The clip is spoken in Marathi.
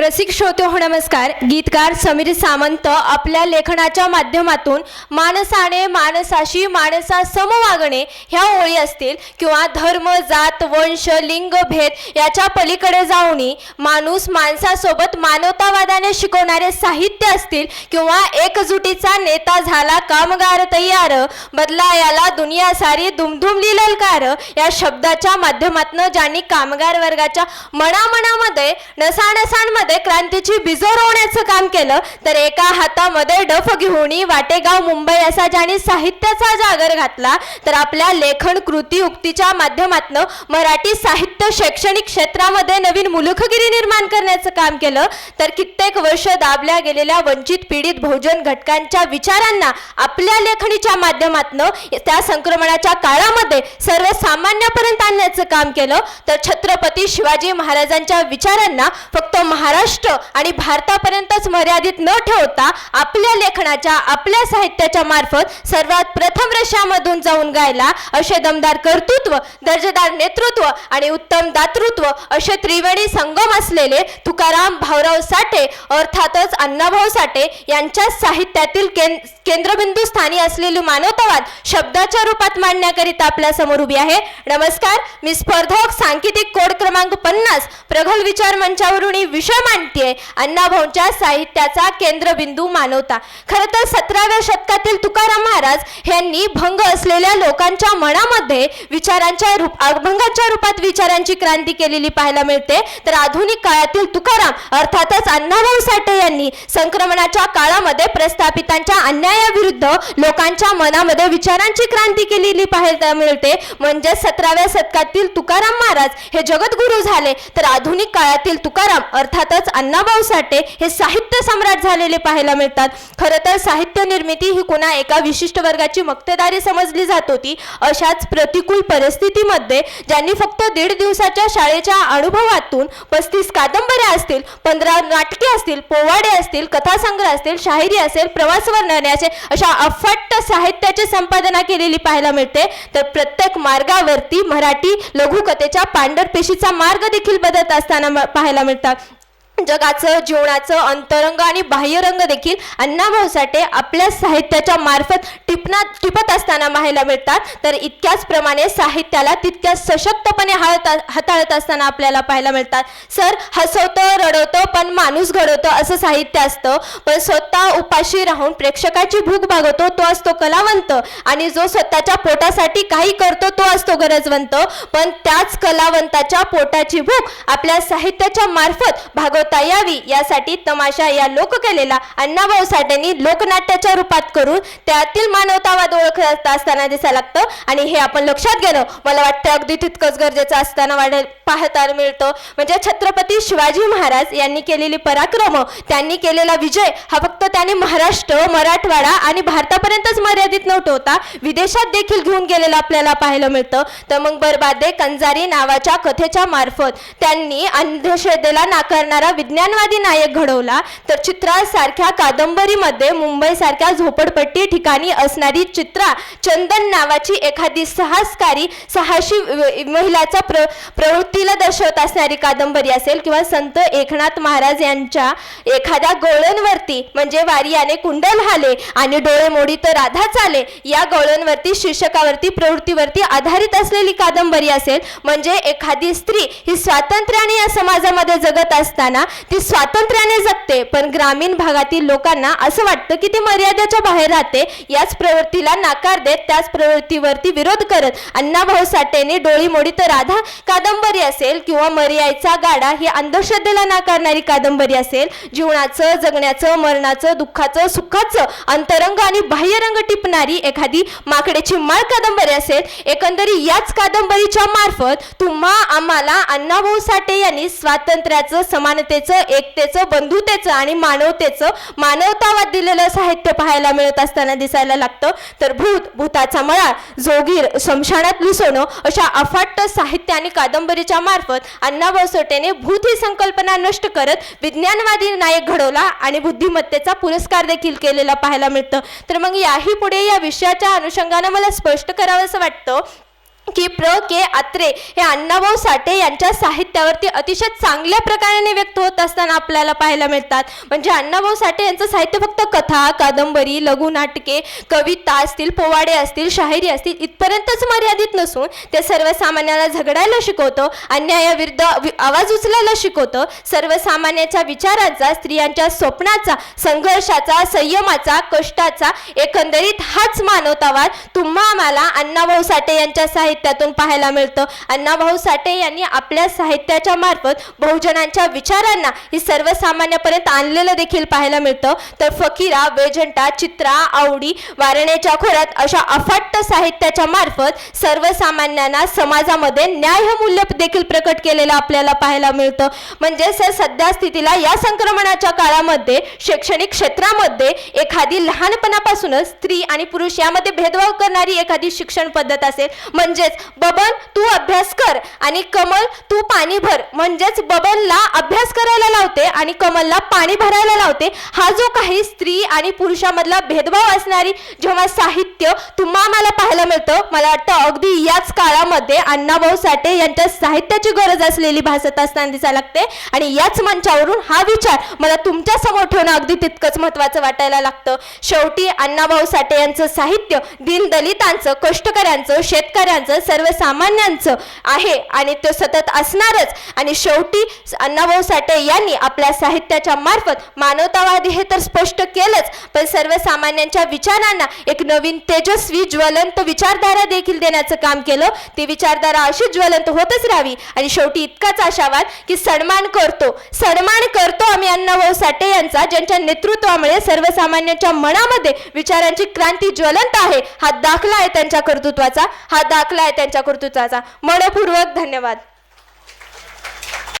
रसिक श्रोते हो नमस्कार. गीतकार समीर सामंत आपल्या लेखनाच्या माध्यमातून माणसाने माणसाशी माणसा समवागणे ह्या ओळी असतील किंवा धर्म जात वंश लिंग भेद याच्या पलीकडे जाऊनही माणूस माणसासोबत मानवतावादाने शिकवणारे साहित्य असतील किंवा एकजुटीचा नेता झाला कामगार तयार बदला याला दुनिया सारी दुमधुमली ललकार या शब्दाच्या माध्यमातून ज्यांनी कामगार वर्गाच्या मनामनामध्ये नसानसांमध्ये क्रांतीची बिजो रोवण्याचं काम केलं तर एका हातामध्ये डफ घेऊन वाटेगाव मुंबई असा ज्यांनी साहित्याचा जागर घातला तर आपल्या लेखन कृती उक्तीच्या माध्यमातून मराठी साहित्य शैक्षणिक क्षेत्रामध्ये नवीन मुलुखगिरी निर्माण करण्याचं काम केलं तर कित्येक वर्ष दाबल्या गेलेल्या वंचित पीडित बहुजन घटकांच्या विचारांना आपल्या लेखणीच्या माध्यमातनं त्या संक्रमणाच्या काळामध्ये सर्वसामान्यापर्यंत आणण्याचं काम केलं तर छत्रपती शिवाजी महाराजांच्या विचारांना फक्त महाराष्ट्र आणि भारतापर्यंतच मर्यादित न ठेवता आपल्या लेखनाच्या आपल्या साहित्याच्या मार्फत सर्वात प्रथम रशामधून जाऊन गायला असे दमदार कर्तृत्व दर्जेदार नेतृत्व आणि उत्तम दातृत्व असे त्रिवेणी संगम असलेले तुकाराम भाऊराव साठे अर्थातच अण्णाभाऊ साठे यांच्या साहित्यातील कें केंद्रबिंदू स्थानी असलेली मानवतावाद शब्दाच्या रूपात मांडण्याकरिता आपल्यासमोर उभी आहे. नमस्कार मी स्पर्धक सांकेतिक कोड क्रमांक पन्नास प्रगल विचार मंचावरून विषय मांडतीये अण्णाभाऊंच्या साहित्याचा केंद्रबिंदू मानवता. खरं तर सतराव्या शतकातील तुकाराम महाराज यांनी भंग असलेल्या लोकांच्या मनामध्ये विचारांच्या रूप अभंगाच्या रूपात विचारांची क्रांती केलेली पाहायला मिळते. तर आधुनिक काळातील तुकाराम अर्थातच अण्णाभाऊ साठे यांनी संक्रमणाच्या काळामध्ये प्रस्थापितांच्या अन्यायाविरुद्ध लोकांच्या मनामध्ये विचारांची क्रांती केलेली पाहायला मिळते. म्हणजे सतराव्या शतकातील तुकाराम महाराज हे जगद्गुरू झाले. तर आधुनिक काळातील तुकाराम अर्थातच अण्णाभाऊ साठे हे साहित्य सम्राट झालेले पाहायला मिळतात. खरं तर साहित्य निर्मिती ही कुणा एका विशिष्ट वर्गाची मक्तेदारी समजली जात होती. अशाच प्रतिकूल परिस्थितीमध्ये ज्यांनी फक्त दीड दिवसाच्या शाळेच्या अनुभवातून पस्तीस कादंबऱ्या असतील पंधरा नाटके असतील पोवाडे असतील कथासंग्रह असतील शाहिरी असेल प्रवास वर्णने असेल अशा अफाट साहित्याची संपादना केलेली पाहायला मिळते. तर प्रत्येक मार्गावरती मराठी लघुकथेच्या पांढरपेशीचा मार्ग देखील बदलत असताना पाहायला मिळतात. जगाचं जीवनाचं अंतरंग आणि बाह्यरंग देखील अण्णाभाऊ साठे आपल्या साहित्याच्या मार्फत टिपना टिपत असताना पाहायला मिळतात. तर इतक्याच प्रमाणे साहित्याला तितक्या सशक्तपणे हाताळत असताना आपल्याला पाहायला मिळतात. सर हसवतं रडवतं पण माणूस घडवतं असं साहित्य असतं. पण स्वतः उपाशी राहून प्रेक्षकाची भूक भागवतो तो असतो कलावंत. आणि जो स्वतःच्या पोटासाठी काही करतो तो असतो गरजवंत. पण त्याच कलावंताच्या पोटाची भूक आपल्या साहित्याच्या मार्फत भागवतो यावी यासाठी तमाशा या लोककलेला अण्णाभाऊ साठेंनी लोकनाट्याच्या रूपात करून त्यातील मानवतावाद ओळखत असताना दिसायला लागतं. आणि हे आपण लक्षात घेणं मला वाटतं अगदी तितकंच गरजेचं असताना वाढेल पाहता मिळतं. म्हणजे छत्रपती शिवाजी महाराज यांनी केलेली पराक्रम त्यांनी केलेला विजय हा फक्त त्यांनी महाराष्ट्र मराठवाडा आणि भारतापर्यंतच मर्यादित न ठेवता विदेशात देखील घेऊन गेलेलं आपल्याला पाहायला मिळतं. तर मग बरबादे कंजारी नावाच्या कथेच्या मार्फत त्यांनी अंधश्रद्धेला नाकारणारा विज्ञानवादी नायक घडवला तर चित्रा सारख्या कादंबरीमध्ये मुंबई सारख्या झोपडपट्टी ठिकाणी असणारी चित्रा चंदन नावाची एखादी साहसकारी साहसी महिलाचा प्र प्रवृत्तीला दर्शवत असणारी कादंबरी असेल किंवा संत एकनाथ महाराज यांच्या एखाद्या गवळणवरती म्हणजे वारियाने कुंडल हाले आणि डोळे मोडी तर राधा चाले या गवळणवरती शीर्षकावरती प्रवृत्तीवरती आधारित असलेली कादंबरी असेल. म्हणजे एखादी स्त्री ही स्वातंत्र्याने या समाजामध्ये जगत असताना ती स्वातंत्र्याने जगते. पण ग्रामीण भागातील लोकांना असं वाटतं की ती मर्यादेच्या बाहेर राहते याच प्रवृत्तीला नाकार देत त्याच प्रवृत्तीवरती विरोध करत. अण्णाभाऊ साठेने डोळीमोडी तर राधा कादंबरी असेल किंवा मर्यायचा गाडा ही अंधश्रद्धेला नाकारणारी कादंबरी असेल जीवनाचं जगण्याचं मरणाचं दुःखाचं सुखाचं अंतरंग आणि बाह्यरंग टिपणारी एखादी माकडेची माळ कादंबरी असेल एकंदरी याच कादंबरीच्या मार्फत तुम्हा आम्हाला अण्णाभाऊ साठे यांनी स्वातंत्र्याचं समानता एकतेचं बंधुतेचं आणि मानवतेचं मानवतावाद दिलेलं साहित्य पाहायला मिळत असताना दिसायला लागतं. तर भूत भूताचा मळा जोगीर शमशानातली लुसवणं अशा अफाट साहित्य आणि कादंबरीच्या मार्फत अण्णा बसोटेने भूत ही संकल्पना नष्ट करत विज्ञानवादी नायक घडवला आणि बुद्धिमत्तेचा पुरस्कार देखील केलेला पाहायला मिळतं. तर मग याही पुढे या विषयाच्या अनुषंगानं मला स्पष्ट करावं असं वाटतं. की प्र के आत्रे हे अण्णाभाऊ साठे यांच्या साहित्यावरती अतिशय चांगल्या प्रकाराने व्यक्त होत असताना आपल्याला पाहायला मिळतात. म्हणजे अण्णाभाऊ साठे यांचं साहित्य फक्त कथा कादंबरी लघुनाटके कविता असतील पोवाडे असतील शाहिरी असतील इथपर्यंतच मर्यादित नसून ते सर्वसामान्याला झगडायला शिकवतं अन्यायाविरुद्ध वि- आवाज उचलायला शिकवतं. सर्वसामान्याच्या विचारांचा स्त्रियांच्या स्वप्नाचा संघर्षाचा संयमाचा कष्टाचा एकंदरीत हाच मानवतावाद. तुम्हा आम्हाला अण्णाभाऊ साठे यांच्या साहित्य साहित्यातून पाहायला मिळतं. अण्णाभाऊ साठे यांनी आपल्या साहित्याच्या मार्फत बहुजनांच्या विचारांना ही सर्वसामान्यापर्यंत आणलेलं देखील पाहायला मिळतं. तर फकीरा वेजंटा चित्रा आवडी वारणेच्या खोऱ्यात अशा अफाट्ट साहित्याच्या मार्फत सर्वसामान्यांना समाजामध्ये न्यायमूल्य देखील प्रकट केलेलं आपल्याला पाहायला मिळतं. म्हणजे सर सध्या स्थितीला या संक्रमणाच्या काळामध्ये शैक्षणिक क्षेत्रामध्ये एखादी लहानपणापासूनच स्त्री आणि पुरुष यामध्ये भेदभाव करणारी एखादी शिक्षण पद्धत असेल म्हणजे म्हणजेच बबन तू अभ्यास कर. आणि कमल तू पाणी भर. म्हणजेच बबनला अभ्यास करायला लावते आणि कमलला पाणी भरायला लावते. हा जो काही स्त्री आणि पुरुषामधला भेदभाव असणारी जेव्हा साहित्य तुम्हा आम्हाला पाहायला मिळतं मला वाटतं अगदी याच काळामध्ये अण्णाभाऊ साठे यांच्या साहित्याची गरज असलेली भासत असताना दिसायला लागते. आणि याच मंचावरून हा विचार मला तुमच्यासमोर ठेवणं अगदी तितकंच महत्वाचं वाटायला लागतं. शेवटी अण्णाभाऊ साठे यांचं साहित्य दीनदलितांचं कष्टकऱ्यांचं शेतकऱ्यांचं सर्वसामान्यांचं आहे आणि तो सतत असणारच. आणि शेवटी अण्णाभाऊ साठे यांनी आपल्या साहित्याच्या मार्फत मानवतावादी हे तर स्पष्ट केलंच पण सर्वसामान्यांच्या विचारांना एक नवीन तेजस्वी ज्वलंत विचारधारा देखील देण्याचं काम केलं. ती विचारधारा अशी ज्वलंत होतच राहावी. आणि शेवटी इतकाच आशावाद की सन्मान करतो. सन्मान करतो आम्ही अण्णाभाऊ साठे यांचा ज्यांच्या नेतृत्वामुळे सर्वसामान्यांच्या मनामध्ये विचारांची क्रांती ज्वलंत आहे. हा दाखला आहे त्यांच्या कर्तृत्वाचा. हा दाखला आहे त्यांच्या कर्तृत्वाचा मनपूर्वक धन्यवाद.